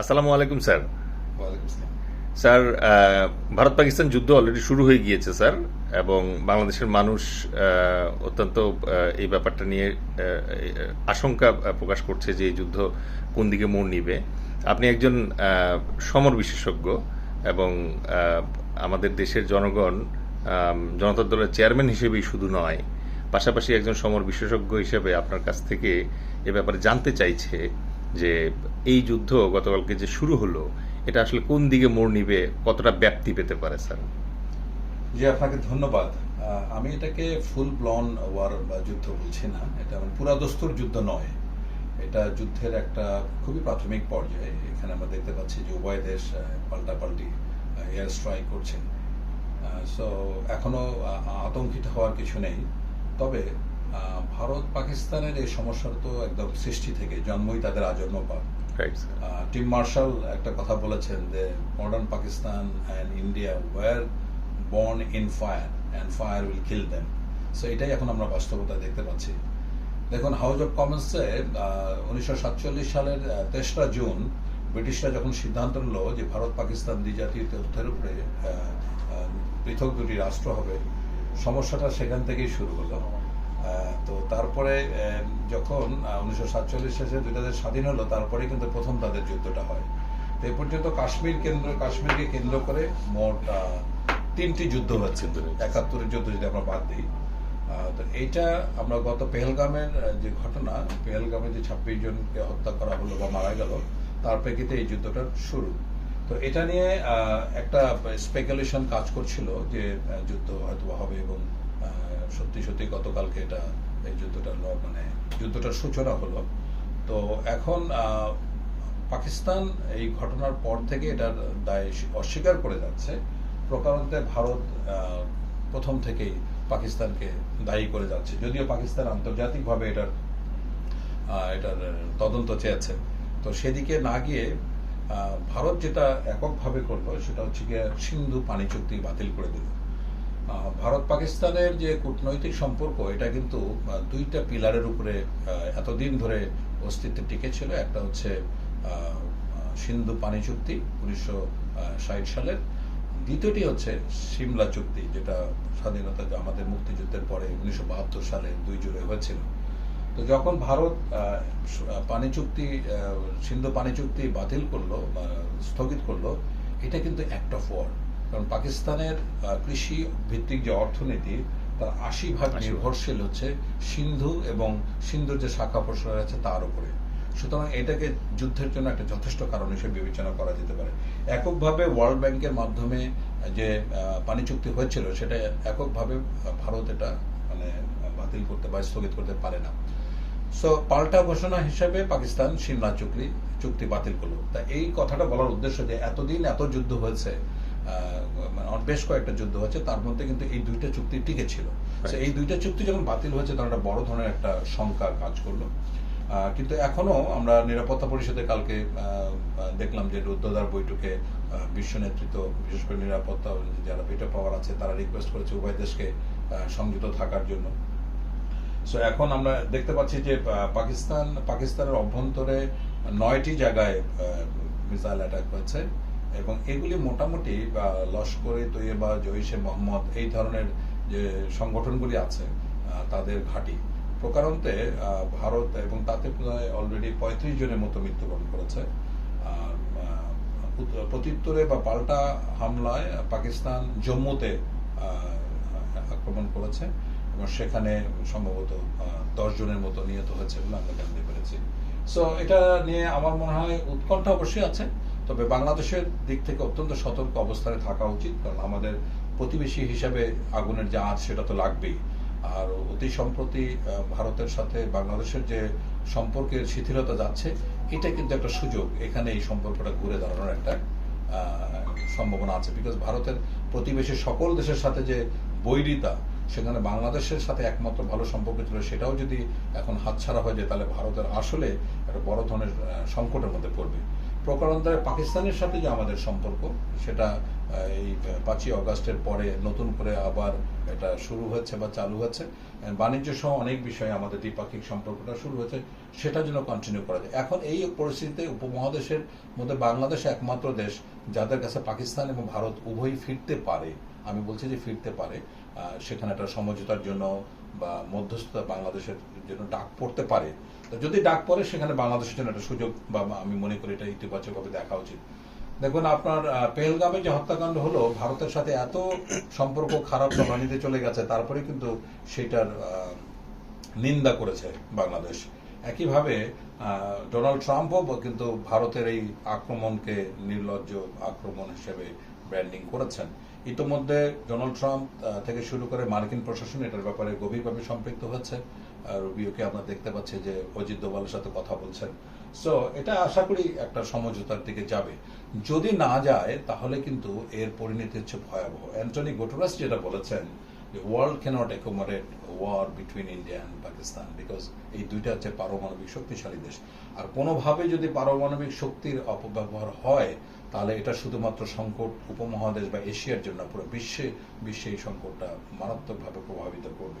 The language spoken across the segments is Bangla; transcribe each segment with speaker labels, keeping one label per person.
Speaker 1: আসসালামু আলাইকুম স্যার। স্যার ভারত পাকিস্তান যুদ্ধ অলরেডি শুরু হয়ে গিয়েছে স্যার এবং বাংলাদেশের মানুষ অত্যন্ত এই ব্যাপারটা নিয়ে আশঙ্কা প্রকাশ করছে যে এই যুদ্ধ কোন দিকে মোড় নিবে। আপনি একজন সমর বিশেষজ্ঞ এবং আমাদের দেশের জনগণ জনতা দলের চেয়ারম্যান হিসেবেই শুধু নয় পাশাপাশি একজন সমর বিশেষজ্ঞ হিসেবে আপনার কাছ থেকে এ ব্যাপারে জানতে চাইছে যে এই যুদ্ধ গতকালকে যে শুরু হলো, এটা আসলে কোন দিকে মোড় নিবে, কতটা ব্যাপ্তি পেতে পারে, স্যার?
Speaker 2: জি, আপনাকে ধন্যবাদ। আমি এটাকে ফুল ব্লন ওয়ার বা যুদ্ধ বলছি না। এটা পুরাদস্তুর যুদ্ধ নয়। এটা যুদ্ধের একটা খুবই প্রাথমিক পর্যায়ে। এখানে আমরা দেখতে পাচ্ছি যে উভয় দেশ পাল্টাপাল্টি এয়ার স্ট্রাইক করছেন। সো এখনও আতঙ্কিত হওয়ার কিছু নেই। তবে ভারত পাকিস্তানের এই সমস্যার তো একদম সৃষ্টি থেকে জন্মই তাদের আজন্ম পাপ টিম মার্শাল একটা কথা বলেছেন যে modern Pakistan and India were born in fire and fire will kill them so এটাই এখন আমরা বাস্তবতা দেখতে পাচ্ছি। দেখুন হাউস অফ কমন্সে উনিশশো সাতচল্লিশ সালের তেসরা জুন ব্রিটিশরা যখন সিদ্ধান্ত নিল যে ভারত পাকিস্তান দ্বিজাতীয় তথ্যের উপরে পৃথক দুটি রাষ্ট্র হবে সমস্যাটা সেখান থেকেই শুরু হলো। তো তারপরে যখন উনিশশো সাতচল্লিশ শেষে দুইটা দেশ স্বাধীন হলো তারপরে কিন্তু প্রথম তাদের যুদ্ধটা হয়। তো এ পর্যন্ত কাশ্মীর কেন্দ্র কাশ্মীরকে কেন্দ্র করে মোট তিনটি যুদ্ধ হচ্ছে। একাত্তরের যুদ্ধ যদি আমরা বাদ দিই তো এইটা আমরা গত পেহেলগামের যে ঘটনা পেহেলগামে যে ছাব্বিশ জনকে হত্যা করা হলো বা মারা গেল তার প্রেক্ষিতে এই যুদ্ধটার শুরু। তো এটা নিয়ে একটা স্পেকুলেশন কাজ করছিল যে যুদ্ধ হয়তো হবে এবং সত্যি সত্যি গতকালকে এটা, এই যুদ্ধটার ল- মানে যুদ্ধটার সূচনা হলো। তো এখন পাকিস্তান এই ঘটনার পর থেকে এটার দায় অস্বীকার করে যাচ্ছে। প্রকারান্তে ভারত প্রথম থেকেই পাকিস্তানকে দায়ী করে যাচ্ছে। যদিও পাকিস্তান আন্তর্জাতিকভাবে এটার এটার তদন্ত চেয়েছে। তো সেদিকে না গিয়ে ভারত যেটা এককভাবে করল, সেটা হচ্ছে গিয়ে সিন্ধু পানি চুক্তি বাতিল করে দিল। ভারত পাকিস্তানের যে কূটনৈতিক সম্পর্ক, এটা কিন্তু দুইটা পিলারের উপরে এতদিন ধরে অস্তিত্ব টিকে ছিল একটা হচ্ছে সিন্ধু পানি চুক্তি উনিশশো ষাট সালের। দ্বিতীয়টি হচ্ছে সিমলা চুক্তি, যেটা স্বাধীনতা আমাদের মুক্তিযুদ্ধের পরে উনিশশো বাহাত্তর সালে দুই জুড়ে হয়েছিল। তো যখন ভারত পানি চুক্তি সিন্ধু পানি চুক্তি বাতিল করল স্থগিত করল, এটা কিন্তু অ্যাক্ট অফ কারণ পাকিস্তানের কৃষি ভিত্তিক যে অর্থনীতি তার আশি ভাগ নির্ভরশীল হচ্ছে সিন্ধু এবং সিন্ধুর যে শাখা প্রশাখা আছে তার উপরে। সুতরাং এটাকে যুদ্ধের জন্য একটা যথেষ্ট কারণ হিসেবে বিবেচনা করা যেতে পারে। এককভাবে ওয়ার্ল্ড ব্যাংকের মাধ্যমে যে পানি চুক্তি হয়েছিল সেটা এককভাবে ভারত এটা মানে বাতিল করতে বা স্থগিত করতে পারে না। সো পাল্টা ঘোষণা হিসেবে পাকিস্তান সিমলা চুক্তি চুক্তি বাতিল করল। তা এই কথাটা বলার উদ্দেশ্য যে এতদিন এত যুদ্ধ হয়েছে বেশ কয়েকটা যুদ্ধ হয়েছে তার মধ্যে কিন্তু এই দুইটা চুক্তি টিকে ছিল। এই দুইটা চুক্তি যখন বাতিল হয়েছে তখন একটা বড় ধরনের একটা শঙ্কা কাজ করল। কিন্তু এখনও আমরা নিরাপত্তা পরিষদে কালকে দেখলাম যে রুদ্ধদ্বার বৈঠকে বিশ্ব নেতৃত্ব বিশেষ করে নিরাপত্তা যারা পেটো পাওয়ার আছে তারা রিকোয়েস্ট করেছে উভয় দেশকে সংযুক্ত থাকার জন্য। সো এখন আমরা দেখতে পাচ্ছি যে পাকিস্তান পাকিস্তানের অভ্যন্তরে নয়টি জায়গায় মিসাইল অ্যাটাক হয়েছে। এবং এগুলি মোটামুটি, বা লস্করে তৈয়বা জৈশে মোহাম্মদ এই ধরনের যে সংগঠনগুলি আছে তাদের ঘাঁটি। প্রকারান্তে ভারত এবং তাতে অলরেডি পঁয়ত্রিশ জনের মতো মৃত্যুবরণ করেছে। প্রত্যুত্তরে বা পাল্টা হামলায় পাকিস্তান জম্মুতে আক্রমণ করেছে এবং সেখানে সম্ভবত দশ জনের মতো নিহত হয়েছে বলে আমরা জানতে পেরেছি। সো এটা নিয়ে আমার মনে হয় উৎকণ্ঠা অবশ্যই আছে। তবে বাংলাদেশের দিক থেকে অত্যন্ত সতর্ক অবস্থানে থাকা উচিত, কারণ আমাদের প্রতিবেশী হিসাবে আগুনের যে আঁচ, সেটা তো লাগবেই। আর অতি সম্প্রতি ভারতের সাথে বাংলাদেশের যে সম্পর্কের শিথিলতা যাচ্ছে, এটা কিন্তু একটা সুযোগ। এখানে এই সম্পর্কটা ঘুরে দাঁড়ানোর একটা সম্ভাবনা আছে। বিকজ ভারতের প্রতিবেশী সকল দেশের সাথে যে বৈরিতা, সেখানে বাংলাদেশের সাথে একমাত্র ভালো সম্পর্ক ছিল, সেটাও যদি এখন হাতছাড়া হয়ে যায়, তাহলে ভারতের আসলে একটা বড় ধরনের সংকটের মধ্যে পড়বে। প্রকারান্তরে পাকিস্তানের সাথে যে আমাদের সম্পর্ক, সেটা এই পাঁচই অগাস্টের পরে নতুন করে আবার এটা শুরু হয়েছে বা চালু And বাণিজ্য সহ অনেক বিষয়ে আমাদের দ্বিপাক্ষিক সম্পর্কটা শুরু হয়েছে, সেটা যেন কন্টিনিউ করা যায়। এখন এই পরিস্থিতিতে উপমহাদেশের মধ্যে বাংলাদেশ একমাত্র দেশ, যাদের কাছে পাকিস্তান এবং ভারত উভয়ই ফিরতে পারে, আমি বলছি যে ফিরতে পারে সেখানে একটা সমঝোতার জন্য বা মধ্যস্থতা বাংলাদেশের জন্য ডাক পড়তে পারে। যদি ডাক পড়ে, সেখানে বাংলাদেশের জন্য একটা সুযোগ বা আমি মনে করি এটা ইতিবাচকভাবে দেখা উচিত। দেখুন আপনার পেহেলগামে যে হত্যাকাণ্ড হলো, ভারতের সাথে এত সম্পর্ক খারাপ জমানিতে চলে গেছে তারপরে কিন্তু সেটার নিন্দা করেছে বাংলাদেশ। একইভাবে ডোনাল্ড ট্রাম্পও কিন্তু ভারতের এই আক্রমণকে নির্লজ্জ আক্রমণ হিসেবে ব্র্যান্ডিং করেছেন। ইতোমধ্যে ডোনাল্ড ট্রাম্প থেকে শুরু করে মার্কিন প্রশাসন এটার ব্যাপারে গভীরভাবে সম্পৃক্ত হচ্ছে রুবিওকে আমরা দেখতে পাচ্ছি যে অজিত দোভালের সাথে কথা বলছেন। সো এটা আশা করি একটা সমঝোতার দিকে যাবে। যদি না যায়, তাহলে কিন্তু এর পরিণতি হচ্ছে ভয়াবহ। অ্যান্টনি গোটোরাস যেটা বলেছেন world cannot accommodate war between India and Pakistan because এই দুইটা হচ্ছে পারমাণবিক শক্তিশালী দেশ। আর কোনোভাবে যদি পারমাণবিক শক্তির অপব্যবহার হয়, তাহলে এটা শুধুমাত্র সংকট উপমহাদেশ বা এশিয়ার জন্য পুরো বিশ্বে বিশ্বে এই সংকটটা মারাত্মকভাবে প্রভাবিত করবে।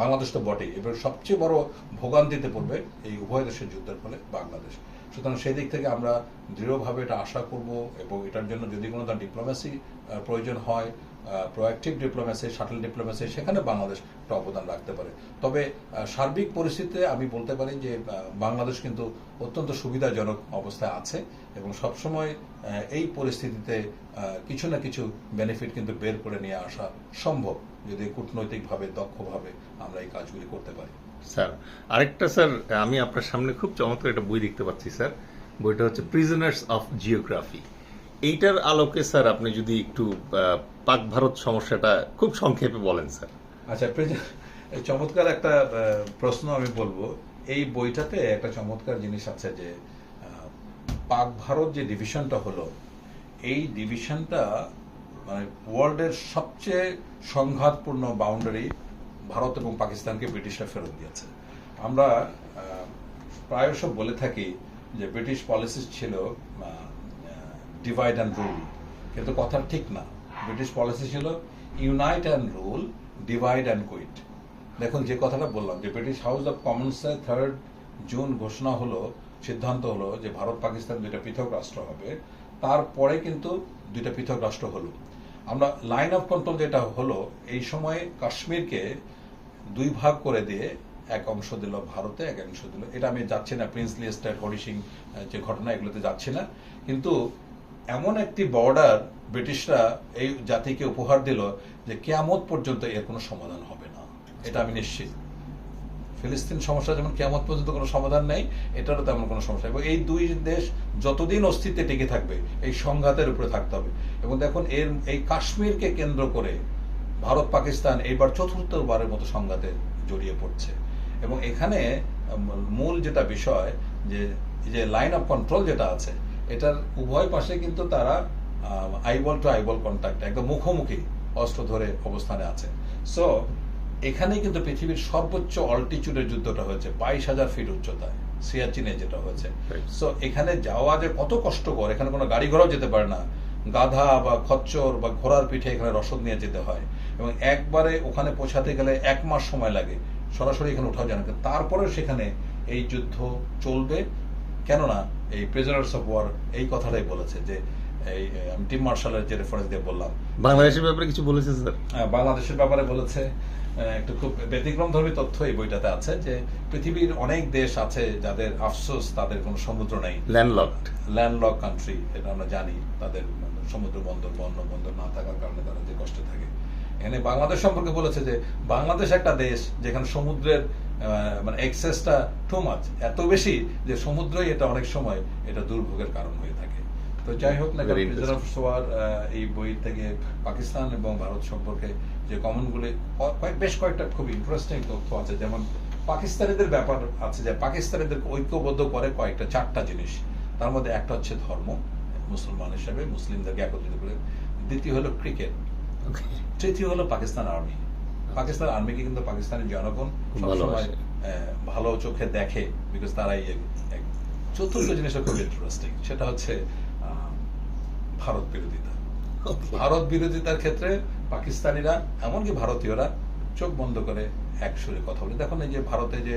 Speaker 2: বাংলাদেশ তো বটেই। এবার সবচেয়ে বড় ভোগান্তিতে পড়বে এই উভয় দেশের যুদ্ধের ফলে বাংলাদেশ। সুতরাং সেই দিক থেকে আমরা দৃঢ়ভাবে এটা আশা করব এবং এটার জন্য যদি কোনো ডিপ্লোমেসি প্রয়োজন হয় প্রোয়াক্টিভ ডিপ্লোমেসি শাটল ডিপ্লোমেসি সেখানে বাংলাদেশ একটা অবদান রাখতে পারে। তবে সার্বিক পরিস্থিতিতে আমি বলতে পারি যে বাংলাদেশ কিন্তু অত্যন্ত সুবিধাজনক অবস্থায় আছে এবং সবসময় এই পরিস্থিতিতে কিছু না কিছু বেনিফিট কিন্তু বের করে নিয়ে আসা সম্ভব যদি কূটনৈতিকভাবে, দক্ষভাবে আমরা এই কাজগুলি করতে পারি।
Speaker 1: স্যার, আরেকটা স্যার, আমি আপনার সামনে খুব চমৎকার একটা বই দেখতে পাচ্ছি, স্যার। বইটা হচ্ছে প্রিজনার্স অফ জিওগ্রাফি এইটার আলোকে, স্যার, আপনি যদি একটু পাক ভারত সমস্যাটা খুব সংক্ষেপে বলেন, স্যার।
Speaker 2: আচ্ছা চমৎকার একটা প্রশ্ন আমি বলব। এই বইটাতে একটা চমৎকার জিনিস আছে যে পাক ভারত যে ডিভিশনটা হলো, এই ডিভিশনটা মানে ওয়ার্ল্ডের সবচেয়ে সংঘাতপূর্ণ বাউন্ডারি ভারত এবং পাকিস্তানকে ব্রিটিশরা ফেরত দিয়েছে। আমরা প্রায়শ বলে থাকি যে ব্রিটিশ পলিসি ছিল ডিভাইড অ্যান্ড রুল কিন্তু কথা ঠিক না। ব্রিটিশ পলিসি ছিল unite and rule divide and quit দেখুন, যে কথাটা বললাম, যে ব্রিটিশ হাউস অফ কমন্সে থার্ড জুন ঘোষণা হলো, সিদ্ধান্ত হলো যে ভারত পাকিস্তান দুইটা পৃথক রাষ্ট্র হবে। তারপরে কিন্তু দুইটা পৃথক রাষ্ট্র হলো। আমরা লাইন অফ কন্ট্রোল যেটা হলো, এই সময়ে কাশ্মীরকে দুই ভাগ করে দিয়ে এক অংশ দিল ভারতে, এক অংশ দিল এটা আমি যাচ্ছি না প্রিন্সলি স্টেট হরিসিং যে ঘটনা, এগুলোতে যাচ্ছি না। কিন্তু এমন একটি বর্ডার ব্রিটিশরা এই জাতিকে উপহার দিল যে কেয়ামত পর্যন্ত এর কোনো সমাধান হবে না। এটা আমি নিশ্চিত। ফিলিস্তিন সমস্যা যেমন কেয়ামত পর্যন্ত কোনো সমাধান নেই, এটারও তেমন কোনো সমস্যা এবং এই দুই দেশ যতদিন অস্তিত্বে টিকে থাকবে, এই সংঘাতের উপরে থাকতে হবে। এবং দেখুন, এর, এই কাশ্মীরকে কেন্দ্র করে ভারত, পাকিস্তান এইবার চতুর্থবারের মতো সংঘাতে জড়িয়ে পড়ছে। এবং এখানে মূল যেটা বিষয়, যে যে লাইন অফ কন্ট্রোল যেটা আছে এটার উভয় পাশে কিন্তু তারা আইবল টু আইবল কন্ট্যাক্ট একদম মুখোমুখি অস্ত্র ধরে অবস্থানে আছে। সো এখানেই কিন্তু পৃথিবীর সর্বোচ্চ অল্টিচিউডের যুদ্ধটা হয়েছে বাইশ হাজার ফিট উচ্চতায় সিয়াচিনে যেটা হয়েছে। সো এখানে যাওয়া যে কত কষ্টকর এখানে কোনো গাড়ি ঘোড়াও যেতে পারে না। গাধা বা খচ্চর বা ঘোড়ার পিঠে এখানে রসদ নিয়ে যেতে হয়। এবং একবারে ওখানে পৌঁছাতে গেলে এক মাস সময় লাগে। সরাসরি এখানে ওঠাও যায় না। তারপরেও সেখানে এই যুদ্ধ চলবে। কেননা এই প্রেজারার্স অফ ওয়ার এই কথাটাই বলেছে যে এই আমি টিম মার্শালের যে রেফারেন্স দিয়ে বললাম।
Speaker 1: বাংলাদেশের ব্যাপারে কিছু বলেছে স্যার
Speaker 2: বাংলাদেশের ব্যাপারে বলেছে। একটু খুব ব্যতিক্রম ধর্মী তথ্য এই বইটাতে আছে যে পৃথিবীর অনেক দেশ আছে যাদের আফসোস তাদের কোনো সমুদ্র নেই।
Speaker 1: ল্যান্ডলকড
Speaker 2: ল্যান্ডলক কান্ট্রি এটা আমরা জানি তাদের সমুদ্র বন্দর বন্য বন্দর না থাকার কারণে তারা যে কষ্টে থাকে। এখানে বাংলাদেশ সম্পর্কে বলেছে যে বাংলাদেশ একটা দেশ যেখানে সমুদ্রের মানে এক্সেসটা টু মাচ এত বেশি যে সমুদ্রই এটা অনেক সময় এটা দুর্ভোগের কারণ হয়ে থাকে। তো যাই হোক না
Speaker 1: interesting.
Speaker 2: প্রিজার্ভ সোয়ার এই বই থেকে পাকিস্তান এবং ভারত সম্পর্কে যে কমনগুলি বেশ কয়েকটা খুব ইন্টারেস্টিং তথ্য আছে। যেমন পাকিস্তানিদের ব্যাপার আছে যে পাকিস্তানিদের ঐক্যবদ্ধ করে কয়েকটা চারটা জিনিস। তার মধ্যে একটা হচ্ছে ধর্ম মুসলমান হিসেবে মুসলিমদেরকে একত্রিত করে। দ্বিতীয় হলো ক্রিকেট তৃতীয় হলো পাকিস্তান আর্মি পাকিস্তান আর্মিকে কিন্তু পাকিস্তানের জনগণ সবসময় ভালো চোখে দেখে বিকজ তারাই চতুর্থ জিনিসটা খুব ইন্টারেস্টিং সেটা হচ্ছে ভারত বিরোধিতা। ভারত বিরোধিতার ক্ষেত্রে পাকিস্তানিরা এমনকি ভারতীয়রা চোখ বন্ধ করে এক সুরে কথা বলে। দেখুন এই যে ভারতে যে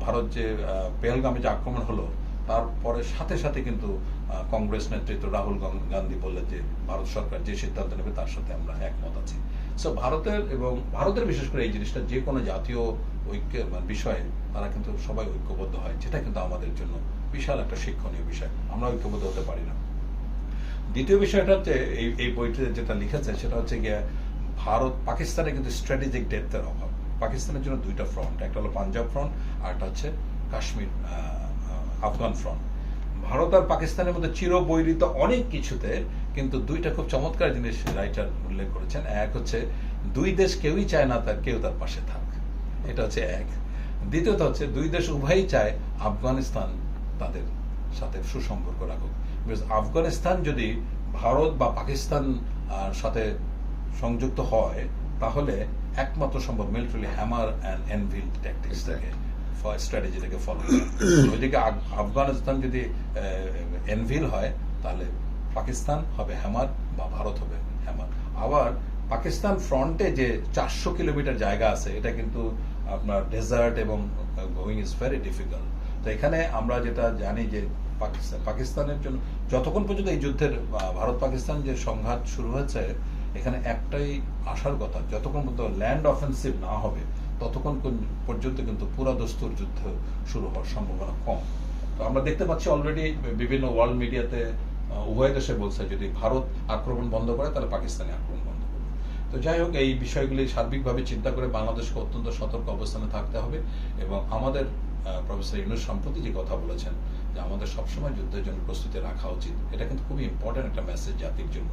Speaker 2: ভারত যে পেহেলগামে যে আক্রমণ হলো তারপরে সাথে সাথে কিন্তু কংগ্রেস নেতৃত্ব রাহুল গান- গান্ধী বললেন যে ভারত সরকার যে সিদ্ধান্ত নেবে তার সাথে আমরা একমত আছি। সো ভারতের এবং ভারতের বিশেষ করে এই জিনিসটা যে কোনো জাতীয় ঐক্য মানে বিষয়ে তারা কিন্তু সবাই ঐক্যবদ্ধ হয়, যেটা কিন্তু আমাদের জন্য বিশাল একটা শিক্ষণীয় বিষয়। আমরা ঐক্যবদ্ধ হতে পারি না। দ্বিতীয় বিষয়টা হচ্ছে এই এই বইটিতে যেটা লিখেছে সেটা হচ্ছে গিয়ে ভারত পাকিস্তানে কিন্তু স্ট্র্যাটেজিক ডেপথের অভাব। পাকিস্তানের জন্য দুইটা ফ্রন্ট একটা হলো পাঞ্জাব ফ্রন্ট আর একটা হচ্ছে কাশ্মীর আফগান ফ্রন্ট ভারত আর পাকিস্তানের মধ্যে চিরবৈরিত অনেক কিছুতে কিন্তু দুইটা খুব চমৎকার জিনিস রাইটার উল্লেখ করেছেন। এক হচ্ছে দুই দেশ কেউই চায় না তার কেউ তার পাশে থাক। এটা হচ্ছে এক। দ্বিতীয়ত হচ্ছে দুই দেশ উভয়ই চায় আফগানিস্তান তাদের সাথে সুসম্পর্ক রাখুক। আফগানিস্তান যদি ভারত বা পাকিস্তান সাথে সংযুক্ত হয় তাহলে একমাত্র সম্ভব মিলিটারি হ্যামার অ্যান্ড এনভিল ট্যাকটিক্সটাকে স্ট্র্যাটেজিটাকে ফলো ওইদিকে আফগানিস্তান যদি এনভিল হয় তাহলে পাকিস্তান হবে হ্যামার বা ভারত হবে হ্যামার আবার পাকিস্তান ফ্রন্টে যে চারশো কিলোমিটার জায়গা আছে এটা কিন্তু আপনার ডেজার্ট এবং গোয়িং ইজ ভেরি ডিফিকাল্ট তো এখানে আমরা যেটা জানি যে পাকিস্তান পাকিস্তানের জন্য যতক্ষণ পর্যন্ত এই যুদ্ধের ভারত পাকিস্তান যে সংঘাত শুরু হয়েছে এখানে একটাই আসার কথা যতক্ষণ পর্যন্ত ল্যান্ড অফেন্সিভ না হবে ততক্ষণ পর্যন্ত কিন্তু পুরা দস্তুর যুদ্ধ শুরু হওয়ার সম্ভাবনা কম। তো আমরা দেখতে পাচ্ছি অলরেডি বিভিন্ন ওয়ার্ল্ড মিডিয়াতে উভয় দেশে বলছে যদি ভারত আক্রমণ বন্ধ করে, তাহলে পাকিস্তানি আক্রমণ বন্ধ করবে। তো যাই হোক, এই বিষয়গুলি সার্বিকভাবে চিন্তা করে বাংলাদেশকে অত্যন্ত সতর্ক অবস্থানে থাকতে হবে এবং আমাদের প্রফেসর ইউনুস সম্প্রতি যে কথা বলেছেন যে আমাদের সবসময় যুদ্ধের জন্য প্রস্তুতি রাখা উচিত, এটা কিন্তু খুবই ইম্পর্টেন্ট একটা মেসেজ জাতির জন্য।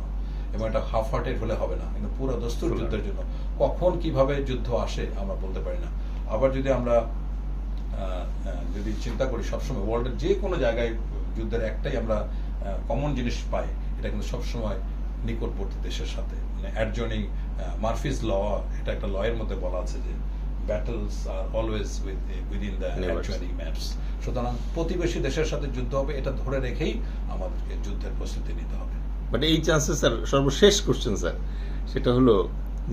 Speaker 2: এবং এটা হাফ হার্টেড হলে হবে না কিন্তু পুরো দস্তুর যুদ্ধের জন্য। কখন কীভাবে যুদ্ধ আসে আমরা বলতে পারি না। আবার যদি আমরা যদি চিন্তা করি সবসময় ওয়ার্ল্ডের যে কোনো জায়গায় যুদ্ধের একটাই আমরা কমন জিনিস পাই এটা কিন্তু সবসময় নিকটবর্তী দেশের সাথে। মানে অ্যাডজনিং মার্ফিস ল এটা একটা লয়ের মধ্যে বলা আছে যে battles are always with within the. Adjoining maps সুতরাং প্রতিবেশী দেশের সাথে যুদ্ধ হবে এটা ধরে রেখেই আমাদেরকে যুদ্ধের প্রস্তুতি নিতে হবে।
Speaker 1: বাট এই চান্সে স্যার সর্বশেষ কোশ্চেন স্যার সেটা হলো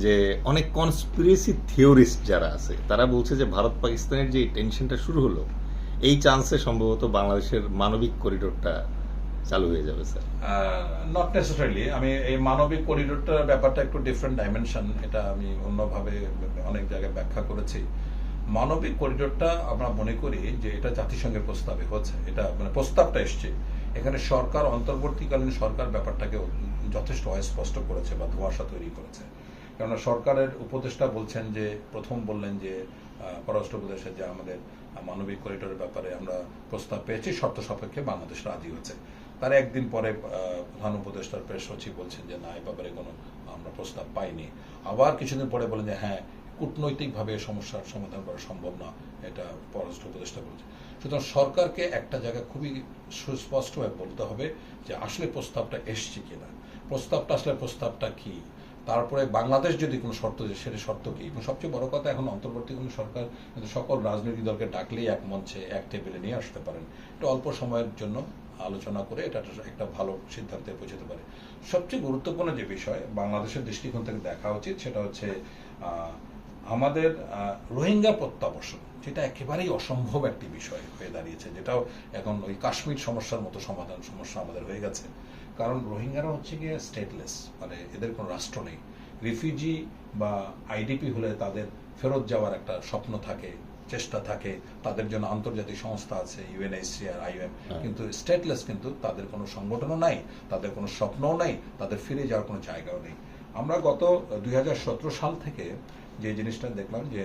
Speaker 1: যে অনেক কনস্পিরেসি থিওরিস্ট যারা আছে, তারা বলছে যে ভারত পাকিস্তানের যে টেনশনটা শুরু হলো, এই চান্সে সম্ভবত বাংলাদেশের মানবিক করিডোরটা চালু হয়ে যাবে স্যার
Speaker 2: নট নেসেসারিলি আমি এই মানবিক করিডোরটার ব্যাপারটা একটু ডিফারেন্ট ডাইমেনশন এটা আমি অন্যভাবে অনেক জায়গায় ব্যাখ্যা করেছি। মানবিক করিডোরটা আমরা মনে করি যে এটা জাতিসংঘের প্রস্তাবে হচ্ছে, এটা মানে প্রস্তাবটা এসছে। এখানে সরকার, অন্তর্বর্তীকালীন সরকার ব্যাপারটাকে যথেষ্ট অস্পষ্ট করেছে বা ধোঁয়াশা তৈরি করেছে। কেননা সরকারের উপদেষ্টা বলছেন যে, প্রথম বললেন যে পররাষ্ট্র উপদেশে যে আমাদের মানবিক করিডোরের ব্যাপারে আমরা প্রস্তাব পেয়েছি, শর্ত সাপেক্ষে বাংলাদেশ রাজি হয়েছে। তার একদিন পরে প্রধান উপদেষ্টার প্রেস সচিব বলছেন যে, না এই ব্যাপারে কোনো আমরা প্রস্তাব পাইনি। আবার কিছুদিন পরে বলেন যে হ্যাঁ কূটনৈতিকভাবে সমস্যার সমাধান করা সম্ভব না, এটা পররাষ্ট্র উপদেষ্টা বলছে সুতরাং সরকারকে একটা জায়গায় খুবই সুস্পষ্টভাবে বলতে হবে যে আসলে প্রস্তাবটা এসছে কিনা। প্রস্তাবটা আসলে প্রস্তাবটা কি? তারপরে বাংলাদেশ যদি কোনো শর্ত দেয়, সেটা শর্ত কি? এবং সবচেয়ে বড় কথা, এখন অন্তর্বর্তী কোনো সরকার, কিন্তু সকল রাজনৈতিক দলকে ডাকলেই এক মঞ্চে, এক টেবিলে নিয়ে আসতে পারেন। এটা অল্প সময়ের জন্য আলোচনা করে এটা একটা- ভালো সিদ্ধান্তে পৌঁছতে পারে। সবচেয়ে গুরুত্বপূর্ণ যে বিষয়, বাংলাদেশের দৃষ্টিকোণ থেকে দেখা উচিত, সেটা হচ্ছে আমাদের রোহিঙ্গা প্রত্যাবর্ষণ যেটা একেবারেই অসম্ভব একটি বিষয় হয়ে দাঁড়িয়েছে যেটাও এখন ওই কাশ্মীর সমস্যার মতো সমাধান সমস্যা আমাদের হয়ে গেছে। কারণ রোহিঙ্গারা হচ্ছে গিয়ে স্টেটলেস মানে এদের কোনো রাষ্ট্র নেই। রিফিউজি বা আইডিপি হলে তাদের ফেরত যাওয়ার একটা স্বপ্ন থাকে চেষ্টা থাকে। তাদের জন্য আন্তর্জাতিক সংস্থা আছে ইউএনএইচসিআর আইএম
Speaker 1: হ্যাঁ।
Speaker 2: কিন্তু স্টেটলেস কিন্তু তাদের কোনো সংগঠনও নাই তাদের কোনো স্বপ্নও নাই তাদের ফিরে যাওয়ার কোনো জায়গাও নেই। আমরা গত দুই হাজার সতেরো সাল থেকে যে জিনিসটা দেখলাম যে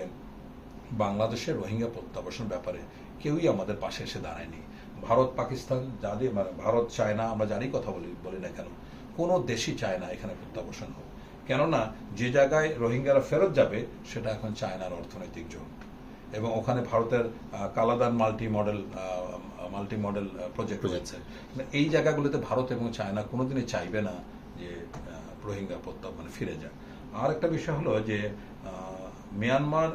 Speaker 2: বাংলাদেশের রোহিঙ্গা প্রত্যাবাসন ব্যাপারে কেউই আমাদের পাশে এসে দাঁড়ায়নি। ভারত পাকিস্তান যাদের মানে ভারত চায়না আমরা যারই কথা বলি বলি না কেন কোনো দেশই চায় না এখানে প্রত্যাবাসন হোক। কেননা যে জায়গায় রোহিঙ্গারা ফেরত যাবে সেটা এখন চায়নার অর্থনৈতিক জোন এবং ওখানে ভারতের Kaladan multi modal multi modal project রয়েছে। মানে এই জায়গাগুলোতে ভারত এবং চায়না কোনোদিনই চাইবে না রোহিঙ্গা প্রত্যাব মানে ফিরে যাক আর একটা বিষয় হলো যে মিয়ানমার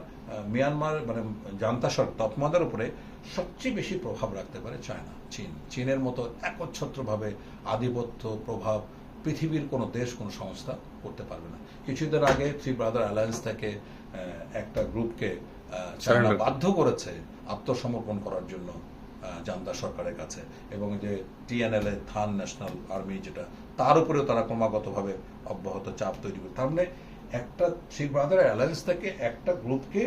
Speaker 2: মিয়ানমার মানে জান্তা সরকার তৎমাদের উপরে সবচেয়ে বেশি প্রভাব রাখতে পারে চায়না চীন। চীনের মতো একচ্ছত্রভাবে আধিপত্য প্রভাব পৃথিবীর কোনো দেশ কোনো সংস্থা করতে পারবে না। কিছুদিন আগে থ্রি ব্রাদার অ্যালায়েন্স থেকে একটা গ্রুপকে চায়না বাধ্য করেছে আত্মসমর্পণ করার জন্য। জান্তা সরকারের কাছে। এবং যে টিএনএল এ থান ন্যাশনাল আর্মি যেটা তার উপরেও তারা ক্রমাগতভাবে অব্যাহত চাপ তৈরি করে। তার মানে একটা থ্রি ব্রাদার অ্যালায়েন্স থেকে একটা গ্রুপকে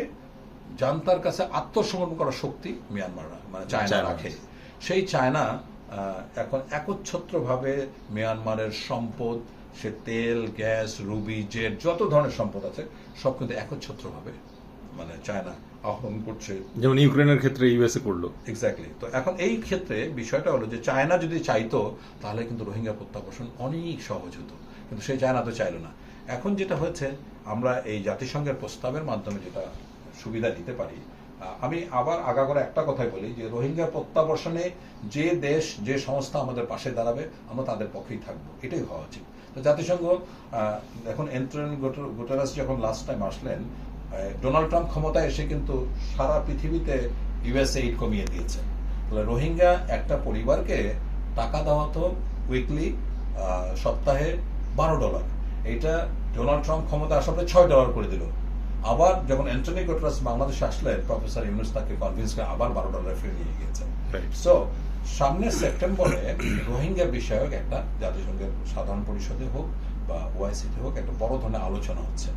Speaker 2: জান্তার কাছে আত্মসমর্পণ করার শক্তি মিয়ানমার মানে চায়না। রাখে। সেই চায়না এখন একচ্ছত্রভাবে মিয়ানমারের সম্পদ সে তেল গ্যাস রুবি জেট যত ধরনের সম্পদ আছে সব কিন্তু একচ্ছত্রভাবে মানে চায়না আহরণ করছে।
Speaker 1: যেমন ইউক্রেনের ক্ষেত্রে ইউএসএ করল।
Speaker 2: এক্স্যাক্টলি তো এখন এই ক্ষেত্রে বিষয়টা হলো যে চায়না যদি চাইতো তাহলে কিন্তু রোহিঙ্গা প্রত্যাবাসন অনেক সহজ হতো। কিন্তু সেই চায়না তো চাইলো না। এখন যেটা হয়েছে আমরা এই জাতিসংঘের প্রস্তাবের মাধ্যমে যেটা সুবিধা দিতে পারি আমি আবার আগাগোড়া একটা কথাই বলি যে রোহিঙ্গা প্রত্যাবাসনে যে দেশ যে সংস্থা আমাদের পাশে দাঁড়াবে আমরা তাদের পক্ষেই থাকব। এটাই হওয়া উচিত। তো জাতিসংঘ আহ, এখন এন্ট্রেন গোটারাস যখন লাস্ট টাইম আসলেন ডোনাল্ড ট্রাম্প ক্ষমতায় এসে কিন্তু সারা পৃথিবীতে ইউএসএ এইড কমিয়ে দিয়েছে। তাহলে রোহিঙ্গা একটা পরিবারকে টাকা দেওয়া হতো উইকলি সপ্তাহে বারো ডলার এটা ডোনাল্ড ট্রাম্প ক্ষমতা আসার পরে ছয় ডলার করে দিল। আবার যখন অ্যান্টনি গোটরাস বাংলাদেশে আসলেন প্রফেসর ইউনুস তাকে কনভিন্স করে আবার বারো ডলার ফিরে নিয়ে গিয়েছেন সো সামনের সেপ্টেম্বরে রোহিঙ্গা বিষয়ক একটা জাতিসংঘের সাধারণ পরিষদে হোক বা ওআইসিতে হোক একটা বড় ধরনের আলোচনা হচ্ছে।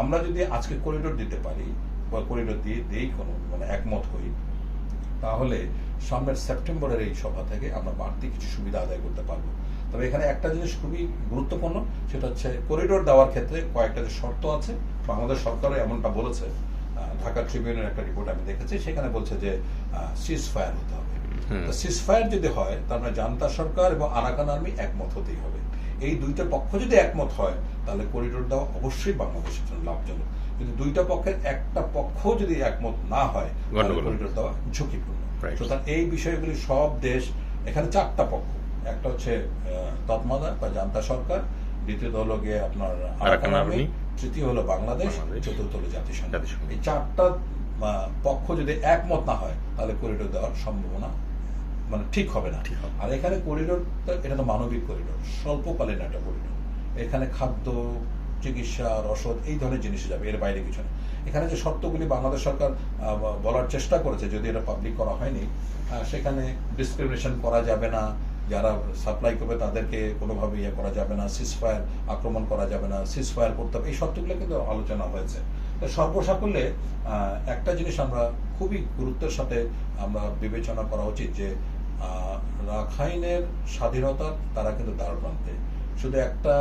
Speaker 2: আমরা যদি আজকে করিডোর দিতে পারি বা করিডোর দিয়ে দেই কোনো মানে একমত হই, তাহলে সামনের সেপ্টেম্বরের এই সভা থেকে আমরা বাড়তি কিছু সুবিধা আদায় করতে পারব। তবে এখানে একটা জিনিস খুবই গুরুত্বপূর্ণ, সেটা হচ্ছে করিডোর দেওয়ার ক্ষেত্রে কয়েকটা যে শর্ত আছে, বাংলাদেশ সরকারও এমনটা বলেছে ঢাকা ট্রিবিউনের একটা রিপোর্ট আমি দেখেছি, সেখানে বলছে যে সিজ ফায়ার হতে হবে।
Speaker 1: হুম।
Speaker 2: সিজ ফায়ার যদি হয় তার মানে জান্তা সরকার এবং আরাকান আর্মি একমত হতেই হবে। এই দুইটা পক্ষ যদি একমত হয় তাহলে করিডোর দেওয়া অবশ্যই বাংলাদেশের জন্য লাভজনক। কিন্তু দুইটা পক্ষের একটা পক্ষ যদি একমত না হয় করিডোর দেওয়া ঝুঁকিপূর্ণ। সুতরাং এই বিষয়গুলি সব দেশ এখানে চারটা পক্ষ। একটা হচ্ছে তৎমাদা বা জান্তা সরকার দ্বিতীয়ত হলো গিয়ে আপনার
Speaker 1: আরাকান
Speaker 2: আর্মি তৃতীয় হলো বাংলাদেশ চতুর্থ হলো জাতিসংঘ। এই চারটা পক্ষ যদি একমত না হয় তাহলে করিডোর দেওয়ার সম্ভাবনা মানে ঠিক হবে না। আর এখানে করিডোর এটা তো মানবিক করিডোর স্বল্পকালীন একটা করিডোর এখানে খাদ্য চিকিৎসা রসদ এই ধরনের জিনিসে যাবে এর বাইরে কিছু না। এখানে যে শর্তগুলি বাংলাদেশ সরকার বলার চেষ্টা করেছে যদি এটা পাবলিক করা হয়নি সেখানে ডিসক্রিমিনেশন করা যাবে না। যারা সাপ্লাই করবে তাদেরকে কোনোভাবে ইয়ে করা যাবে না। সিসফায়ার আক্রমণ করা যাবে না। সিসফায়ার করতে হবে এই শর্তগুলো কিন্তু আলোচনা হয়েছে। তো সর্বসাকুল্যে একটা জিনিস আমরা খুবই গুরুত্বের সাথে আমরা বিবেচনা করা উচিত যে রাখাইনের স্বাধীনতা তারা কিন্তু দ্বার প্রান্তে শুধু একটা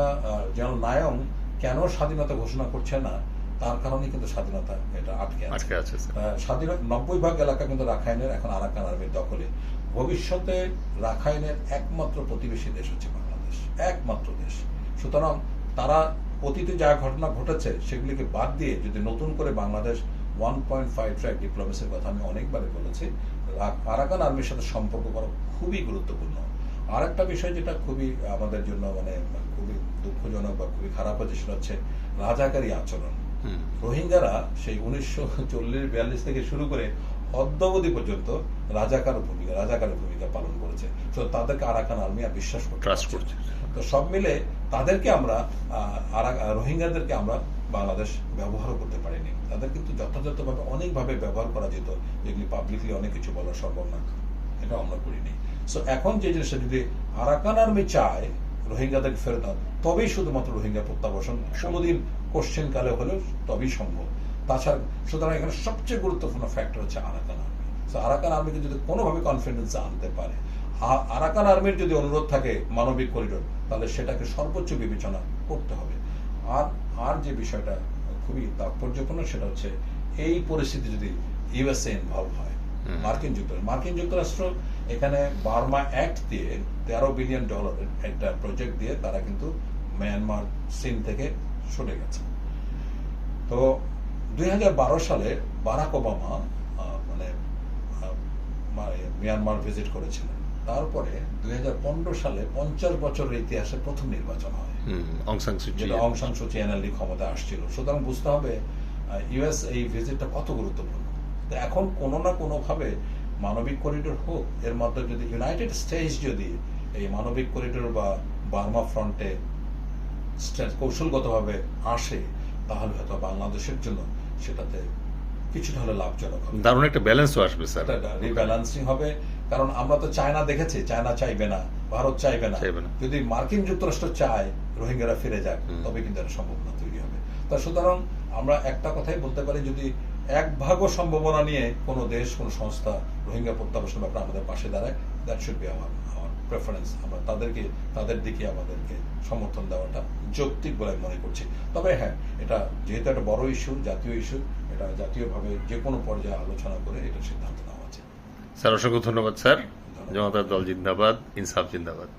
Speaker 2: যেন নায়ং কেন স্বাধীনতা ঘোষণা করছে না তার কারণে কিন্তু স্বাধীনতা এটা আটকে আছে।
Speaker 1: আটকে আছে স্যার
Speaker 2: আহ, স্বাধীন নব্বই ভাগ এলাকা কিন্তু রাখাইনের এখন আরাকান আর্মির দখলে। ভবিষ্যতে রাখাইনের একমাত্র প্রতিবেশী দেশ হচ্ছে বাংলাদেশ একমাত্র দেশ। সুতরাং তারা অতীতে যা ঘটনা ঘটেছে সেগুলিকে বাদ দিয়ে যদি নতুন করে Bangladesh one point five track ডিপ্লোমেসির কথা আমি অনেকবারই বলেছি আরাকান আর্মির সাথে সম্পর্ক করা খুবই গুরুত্বপূর্ণ। আর একটা বিষয় যেটা খুবই আমাদের জন্য মানে খুবই দুঃখজনক বা খুবই খারাপ হচ্ছে সেটা হচ্ছে রাজাকারী আচরণ। রোহিঙ্গারা সেই উনিশশো চল্লিশ বিয়াল্লিশ থেকে শুরু করে অদ্যাবধি পর্যন্ত রাজাকার ভূমিকা রাজাকারের ভূমিকা পালন করেছে। তো তাদেরকে আরাকান আর্মি আর বিশ্বাস করতে তো সব মিলে তাদেরকে আমরা রোহিঙ্গাদেরকে আমরা বাংলাদেশ ব্যবহারও করতে পারিনি। তাদের কিন্তু যথাযথভাবে অনেকভাবে ব্যবহার করা যেত, যেগুলি পাবলিকলি অনেক কিছু বলা সম্ভব না। এটা আমরা করিনি। সো এখন যে জিনিসটা যদি আরাকান আর্মি চায়, রোহিঙ্গাদের ফেরত তবেই শুধুমাত্র রোহিঙ্গা প্রত্যাবাসন কোনোদিন কোশ্চেন কালে হলেও তবেই সম্ভব। তাছাড়া, সুতরাং এখানে সবচেয়ে গুরুত্বপূর্ণ ফ্যাক্টর হচ্ছে আরাকান আর্মি সো আরাকান আর্মিকে যদি কোনোভাবে কনফিডেন্স আনতে পারে আরাকান আর্মির যদি অনুরোধ থাকে মানবিক করিডোর তাহলে সেটাকে সর্বোচ্চ বিবেচনা করতে হবে। আর আর যে বিষয়টা খুবই তাৎপর্যপূর্ণ সেটা হচ্ছে এই পরিস্থিতি যদি ইউএসএ ইনভলভ হয় মার্কিন যুক্তরাষ্ট্র মার্কিন যুক্তরাষ্ট্র এখানে বার্মা অ্যাক্ট দিয়ে তেরো বিলিয়ন ডলারের একটা প্রজেক্ট দিয়ে তারা কিন্তু মিয়ানমার সিন থেকে সরে গেছে। তো দুই হাজার বারো সালে বারাক ওবামা মানে মিয়ানমার ভিজিট করেছিলেন। তারপরে দুই হাজার পনেরো সালে পঞ্চাশ বছরের ইতিহাসে প্রথম নির্বাচন হয়। যেটা অং সান সুচি এনএলডি ক্ষমতা আসছিল। সুতরাং বুঝতে হবে ইউএস এই ভিজিটটা কত গুরুত্বপূর্ণ? এখন কোনো না কোনোভাবে মানবিক করিডোর হোক এর মধ্যে যদি ইউনাইটেড স্টেটস যদি এই মানবিক করিডোর বা বার্মা ফ্রন্টে কৌশলগতভাবে আসে তাহলে হয়তো বাংলাদেশের জন্য সেটাতে কিছুটা হলে লাভজনক হবে।
Speaker 1: দারুণ একটা ব্যালেন্সও আসবে স্যার
Speaker 2: রিব্যালেন্সিং হবে। কারণ আমরা তো চায়না দেখেছি চায়না চাইবে না ভারত চাইবে না। যদি মার্কিন যুক্তরাষ্ট্র চায় রোহিঙ্গারা ফিরে যাক। তবে কিন্তু একটা সম্ভাবনা তৈরি হবে। তা সুতরাং আমরা একটা কথাই বলতে পারি যদি এক ভাগও সম্ভাবনা নিয়ে কোনো দেশ কোনো সংস্থা রোহিঙ্গা প্রত্যাবাসন ব্যাপারে আমাদের পাশে দাঁড়ায় দ্যাট শুড বি আমার আমার প্রেফারেন্স আমরা তাদেরকে তাদের দিকে আমাদেরকে সমর্থন দেওয়াটা যৌক্তিক বলে আমি মনে করছি। তবে হ্যাঁ এটা যেহেতু একটা বড় ইস্যু জাতীয় ইস্যু এটা জাতীয়ভাবে যে কোনো পর্যায়ে আলোচনা করে এটা সিদ্ধান্ত নেওয়া আছে
Speaker 1: স্যার অসংখ্য ধন্যবাদ স্যার। জনতার দল জিন্দাবাদ ইনসাফ জিন্দাবাদ।